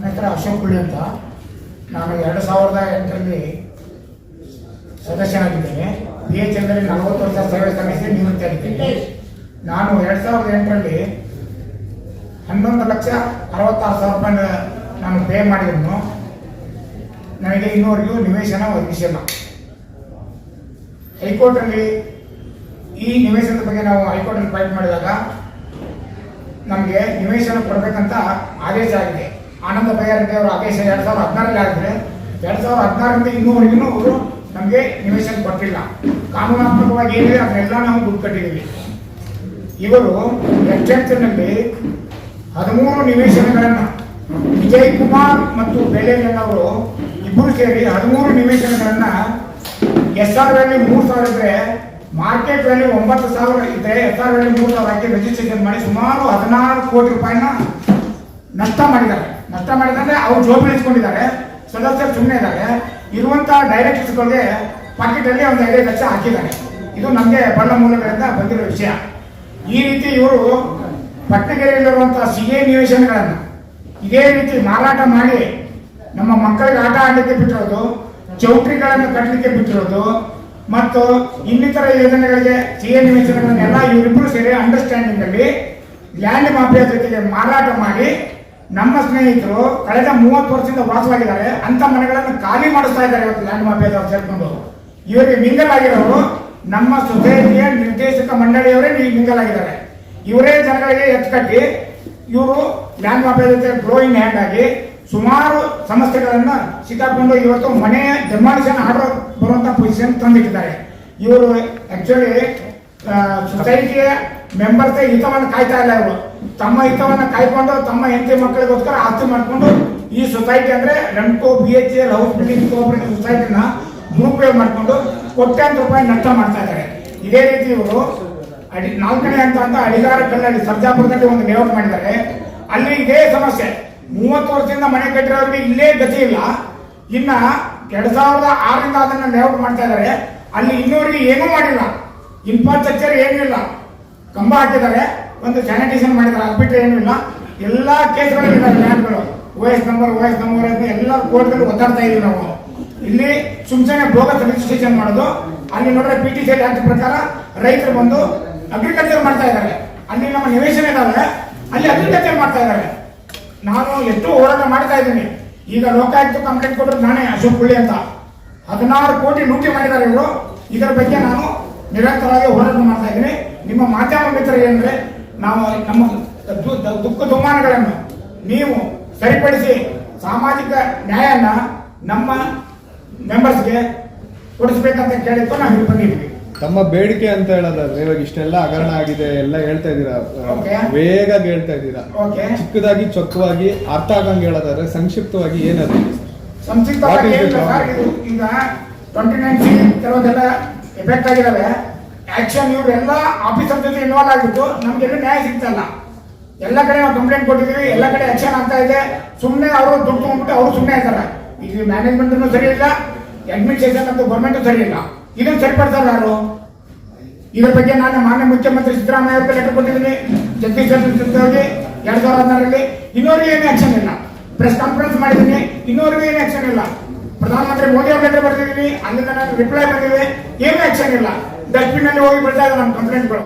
ನನ್ನ ಹೆಸರು ಅಶೋಕ್ ಕುಳ್ಳಿ ಅಂತ. ನಾನು ಎರಡು ಸಾವಿರದ ಎಂಟರಲ್ಲಿ ಸದಸ್ಯನಾಗಿದ್ದೇನೆ. ಬಿ ಎಚ್ ಎಂದರೆ ನಲವತ್ತು ವರ್ಷ ಸೇವೆ ಸಲ್ಲಿಸಿ ನಿವೃತ್ತಿಯಾಗಿದ್ದೇನೆ ನಾನು ಎರಡು ಸಾವಿರದ ಎಂಟರಲ್ಲಿ ಹನ್ನೊಂದು ಲಕ್ಷ ಅರವತ್ತಾರು ಸಾವಿರ ರೂಪಾಯಿ ನಾನು ಪೇ ಮಾಡಿದನು. ನನಗೆ ಇನ್ನೂವರೆಗೂ ನಿವೇಶನ ಒದಗಿಸಿಲ್ಲ. ಹೈಕೋರ್ಟಲ್ಲಿ ಈ ನಿವೇಶನದ ಬಗ್ಗೆ ನಾವು ಹೈಕೋರ್ಟಲ್ಲಿ ಫೈಟ್ ಮಾಡಿದಾಗ ನಮಗೆ ನಿವೇಶನ ಕೊಡಬೇಕಂತ ಆದೇಶ ಆಗಿದೆ. ಆನಂದ ಬೈಯಾರೆಡ್ಡಿ ಅವರು ಆದೇಶ ಎರಡ್ ಸಾವಿರದ ಹದಿನಾರಲ್ಲಿ ಆಗಿದ್ರೆ ಎರಡ್ ಸಾವಿರದ ಹದಿನಾರರಿಂದ ಇನ್ನೂವರೆಗೂ ಅವರು ನಮಗೆ ನಿವೇಶನ ಕೊಟ್ಟಿಲ್ಲ ಕಾನೂನಾತ್ಮಕವಾಗಿ ಏನಿದೆ, ಅದನ್ನೆಲ್ಲ ನಾವು ದುಡ್ಡು ಕಟ್ಟಿದ್ದೀವಿ. ಇವರು ಎಚ್ಚೆತ್ತಿನಲ್ಲಿ ಹದಿಮೂರು ನಿವೇಶನಗಳನ್ನು ವಿಜಯ್ ಕುಮಾರ್ ಮತ್ತು ಬೆಲೆಗಣ್ಣ ಅವರು ಇಬ್ಬರು ಸೇರಿ ಹದಿಮೂರು ನಿವೇಶನಗಳನ್ನು ಎಸ್ ಆರ್ ವ್ಯಾಲಿ ಮೂರು ಸಾವಿರ ಇದ್ರೆ ಮಾರ್ಕೆಟ್ ವ್ಯಾಲ್ಯೂ ಒಂಬತ್ತು ಸಾವಿರ ಇದ್ರೆ ಎಸ್ ಆರ್ ವ್ಯಾಲಿ ಮೂರು ಸಾವಿರ ಹಾಕಿ ರಿಜಿಸ್ಟ್ರೇಷನ್ ಮಾಡಿ ಸುಮಾರು ಹದಿನಾರು ಕೋಟಿ ರೂಪಾಯಿನ ನಷ್ಟ ಮಾಡಿದ್ದಾರೆ. ನಷ್ಟ ಮಾಡಿದ್ರೆ ಅವ್ರು ಜೋಬಿಳಿಸ್ಕೊಂಡಿದ್ದಾರೆ ಸದಸ್ಯರು ಸುಮ್ಮನೆ ಇದ್ದಾರೆ. ಇರುವಂತಹ ಡೈರೆಕ್ಟರ್ಸ್ಗಳಿಗೆ ಪಾಕೆಟಲ್ಲಿ ಒಂದು ಐದೈದು ಲಕ್ಷ ಹಾಕಿದ್ದಾರೆ. ಇದು ನಮಗೆ ಬಣ್ಣ ಮೂಲಗಳಿಂದ ಬಂದಿರೋ ವಿಷಯ. ಈ ರೀತಿ ಇವರು ಪಟ್ಟಣಗೆರೆಯಲ್ಲಿರುವಂತಹ ಸಿಎ ನಿವೇಶನಗಳನ್ನು ಇದೇ ರೀತಿ ಮಾರಾಟ ಮಾಡಿ ನಮ್ಮ ಮಕ್ಕಳಿಗೆ ಆಟ ಆಡಲಿಕ್ಕೆ ಬಿಟ್ಟಿರೋದು, ಚೌಟ್ರಿಗಳನ್ನು ಕಟ್ಟಲಿಕ್ಕೆ ಬಿಟ್ಟಿರೋದು, ಮತ್ತು ಇನ್ನಿತರ ಯೋಜನೆಗಳಿಗೆ ಸಿಎ ನಿವೇಶನಗಳನ್ನೆಲ್ಲ ಇವರಿಬ್ಬರು ಸೇರಿ ಅಂಡರ್ಸ್ಟ್ಯಾಂಡಿಂಗ್ ಅಲ್ಲಿ ಲ್ಯಾಂಡ್ ಮಾಫಿಯಾ ಜೊತೆಗೆ ಮಾರಾಟ ಮಾಡಿ ನಮ್ಮ ಸ್ನೇಹಿತರು ಕಳೆದ ಮೂವತ್ತು ವರ್ಷದಿಂದ ವಾಸವಾಗಿದ್ದಾರೆ. ಅಂತ ಮನೆಗಳನ್ನು ಖಾಲಿ ಮಾಡಿಸ್ತಾ ಇದ್ದಾರೆ ಇವತ್ತು ಲ್ಯಾಂಡ್ ಮಾಫಿಯಾದವ್ರು ಸೇರ್ಕೊಂಡು. ಇವರಿಗೆ ಮಿಂಗಲ್ ಆಗಿರೋರು ನಮ್ಮ ಸೊಸೈಟಿಯ ನಿರ್ದೇಶಕ ಮಂಡಳಿಯವರೇ ಮಿಂಗಲ್ ಆಗಿದ್ದಾರೆ. ಇವರೇ ಜನಗಳಿಗೆ ಎತ್ಕಟ್ಟಿ ಇವರು ಲ್ಯಾಂಡ್ ಮಾಫಿಯಾ ಜೊತೆ ಗ್ರೋಯಿಂಗ್ ಹ್ಯಾಂಡ್ ಆಗಿ ಸುಮಾರು ಸಮಸ್ಯೆಗಳನ್ನು ಸಿಕ್ಕಾಕೊಂಡು ಇವತ್ತು ಮನೆ ಡೆಮಾಲಿಷನ್ ಆರ್ಡರ್ ಬರುವಂತ ಪೊಸಿಷನ್ ತಂದಿಟ್ಟಿದ್ದಾರೆ. ಇವರು ಆಕ್ಚುಲಿ ಸೊಸೈಟಿಯ ಮೆಂಬರ್ಸ್ ಹಿತವನ್ನು ಕಾಯ್ತಾ ಇಲ್ಲ ಇವರು. ತಮ್ಮ ಹಿತವನ್ನ ಕಾಯ್ಕೊಂಡು ತಮ್ಮ ಹೆಂಡತಿ ಮಕ್ಕಳಿಗೋಸ್ಕರ ಆಸ್ತಿ ಮಾಡಿಕೊಂಡು ಈ ಸೊಸೈಟಿ ಅಂದ್ರೆ ರೆಂಟೋ B H L house building cooperative ಸೊಸೈಟಿನ ದುರುಪಯೋಗ ಮಾಡಿಕೊಂಡು ಕೋಟ್ಯಾಂತರ ರೂಪಾಯಿ ನಷ್ಟ ಮಾಡ್ತಾ ಇದ್ದಾರೆ. ಇದೇ ರೀತಿ ಇವರು ಅಡಿ ನಾಲ್ಕನೇ ಹಂತ ಅಂತ ಅಡಿಗಾರ ಕಲ್ಲಡಿ ಸರ್ಜಾಪುರದಲ್ಲಿ ಒಂದು ಲೇಔಟ್ ಮಾಡಿದ್ದಾರೆ. ಅಲ್ಲಿ ಇದೇ ಸಮಸ್ಯೆ. ಮೂವತ್ತು ವರ್ಷದಿಂದ ಮನೆ ಕಟ್ಟಿರೋರಿಗೆ ಇಲ್ಲೇ ಗತಿ ಇಲ್ಲ. ಇನ್ನ ಎರಡ್ ಸಾವಿರದ ಆರರಿಂದ ಅದನ್ನ ಲೇಔಟ್ ಮಾಡ್ತಾ ಇದ್ದಾರೆ. ಅಲ್ಲಿ ಇನ್ನೂರಿಗೆ ಏನೂ ಮಾಡಿಲ್ಲ. ಇನ್ಫ್ರಾಸ್ಟ್ರಕ್ಚರ್ ಏನೂ ಇಲ್ಲ. ಕಂಬ ಹಾಕಿದ್ದಾರೆ. ಒಂದು ಸ್ಯಾನಿಟೇಷನ್ ಮಾಡಿದ್ರೆ ಅದು ಬಿಟ್ಟರೆ ಏನೂ ಇಲ್ಲ. ಎಲ್ಲ ಕೇಸ್ಗಳಲ್ಲಿ ಲ್ಯಾಂಡ್ಗಳು O S number S number ಅಂತ ಎಲ್ಲ ಕೋರ್ಟ್ಗಳು ಒತ್ತಾಡ್ತಾ ಇದೀವಿ ನಾವು. ಇಲ್ಲಿ ಸುಮ್ಸನೆ ಬೋಗಸ್ ರಿಜಿಸ್ಟ್ರೇಷನ್ ಮಾಡೋದು. ಅಲ್ಲಿ ನೋಡಿದ್ರೆ ಪಿ ಟಿ ಸಿ ಆಕ್ಟ್ ಪ್ರಕಾರ ರೈತರು ಬಂದು ಅಗ್ರಿಕಲ್ಚರ್ ಮಾಡ್ತಾ ಇದ್ದಾರೆ. ಅಲ್ಲಿ ನಮ್ಮ ನಿವೇಶನ ಇದಾವೆ ಅಲ್ಲಿ ಅಗ್ರಿಕಲ್ಚರ್ ಮಾಡ್ತಾ ಇದ್ದಾರೆ. ನಾನು ಎಷ್ಟು ಹೋರಾಟ ಮಾಡ್ತಾ ಇದ್ದೀನಿ. ಈಗ ಲೋಕಾಯುಕ್ತ ಕಂಪ್ಲೇಂಟ್ ಕೊಟ್ಟರು ನಾನೇ ಅಶೋಕ್ ಕುಳ್ಳಿ ಅಂತ. ಹದಿನಾರು ಕೋಟಿ ಲೂಟಿ ಮಾಡಿದ್ದಾರೆ ಇವರು. ಇದರ ಬಗ್ಗೆ ನಾನು ನಿರಂತರವಾಗಿ ಹೋರಾಟ ಮಾಡ್ತಾ ಇದ್ದೀನಿ. ನಿಮ್ಮ ಮಾಧ್ಯಮ ಮಿತ್ರ ಏನಂದ್ರೆ ನಾವು ನಮ್ಮ ದುಃಖ ದುಮ್ಮಾನಗಳನ್ನು ನೀವು ಸರಿಪಡಿಸಿ ಸಾಮಾಜಿಕ ನ್ಯಾಯನ ನಮ್ಮ ಮೆಂಬರ್ಸ್ಗೆ ಕೊಡಿಸ್ಬೇಕಂತ ಕೇಳಿದ್ದು ನಾವು ಇಲ್ಲಿ ಬಂದಿದ್ವಿ ತಮ್ಮ ಬೇಡಿಕೆ ಅಂತ ಹೇಳೋದಾದ್ರೆ ಇವಾಗ ಇಷ್ಟೆಲ್ಲ ಹಗರಣ ಆಗಿದೆ ಎಲ್ಲ ಹೇಳ್ತಾ ಇದ್ದೀರಾ? ಬೇಗ ಹೇಳ್ತಾ ಇದ್ದೀರಾ? ಓಕೆ. ಚಿಕ್ಕದಾಗಿ ಚೊಕ್ಕವಾಗಿ ಅರ್ಥ ಆಗಂಗೆ ಹೇಳೋದಾದ್ರೆ ಸಂಕ್ಷಿಪ್ತವಾಗಿ ಏನದು ಸಂಕ್ಷಿಪ್ತವಾಗಿ ಈಗ ಟ್ವೆಂಟಿ ನೈನ್ ಕೆಲವೊಂದೆಲ್ಲ ಎಫೆಕ್ಟ್ ಆಗಿದಾವೆ. ಆಕ್ಷನ್ ಇವರೆಲ್ಲ ಆಫೀಸರ್ ಜೊತೆ ಇನ್ವಾಲ್ವ್ ಆಗಿದ್ದು ನಮ್ಗೆ ಎಲ್ಲೂ ನ್ಯಾಯ ಸಿಗ್ತಲ್ಲ. ಎಲ್ಲ ಕಡೆ ನಾವು ಕಂಪ್ಲೇಂಟ್ ಕೊಟ್ಟಿದ್ದೀವಿ, ಎಲ್ಲ ಕಡೆ ಆಕ್ಷನ್ ಆಗ್ತಾ ಇದೆ. ಸುಮ್ಮನೆ ಅವರು ದುಡ್ಡು ತೊಗೊಂಡ್ಬಿಟ್ಟು ಅವರು ಸುಮ್ಮನೆ ಇದ್ದಾರೆ. ಇಲ್ಲಿ ಮ್ಯಾನೇಜ್ಮೆಂಟ್ ಸರಿ ಇಲ್ಲ ಅಡ್ಮಿನಿಸ್ಟ್ರೇಷನ್ ಮತ್ತು ಗೌರ್ಮೆಂಟ್ ಸರಿ ಇಲ್ಲ. ಇದನ್ನು ಸರಿಪಡ್ತಾರೆ ಯಾರು? ಇದ್ರ ಬಗ್ಗೆ ನಾನು ಮಾನ್ಯ ಮುಖ್ಯಮಂತ್ರಿ ಸಿದ್ದರಾಮಯ್ಯ ಅವರಿಗೆ ಲೆಟರ್ ಕೊಟ್ಟಿದ್ದೀನಿ. ಜಗದೀಶ್ ಶೆಟ್ಟರ್ ಎರಡ್ ಸಾವಿರದ ಹದಿನಾರರಲ್ಲಿ ಇನ್ನೂವರೆಗೂ ಏನು ಆಕ್ಷನ್ ಇಲ್ಲ. ಪ್ರೆಸ್ ಕಾನ್ಫರೆನ್ಸ್ ಮಾಡಿದ್ದೀನಿ ಇನ್ನೂವರೆಗೂ ಏನು ಆಕ್ಷನ್ ಇಲ್ಲ. ಪ್ರಧಾನಮಂತ್ರಿ ಮೋದಿ ಅವ್ರ ಲೆಟರ್ ಬರ್ತಿದ್ದೀನಿ ಅಲ್ಲಿಂದ ನಾನು ರಿಪ್ಲೈ ಬಂದಿದೆ. ಏನು ಆಕ್ಷನ್ ಇಲ್ಲ. ಡಸ್ಟ್ಬಿನ್ ಅಲ್ಲಿ ಹೋಗಿ ಬಿಡ್ತಾ ಇದ್ದಾರೆ ನಮ್ಮ ಕಂಪ್ಲೇಂಟ್ಗಳು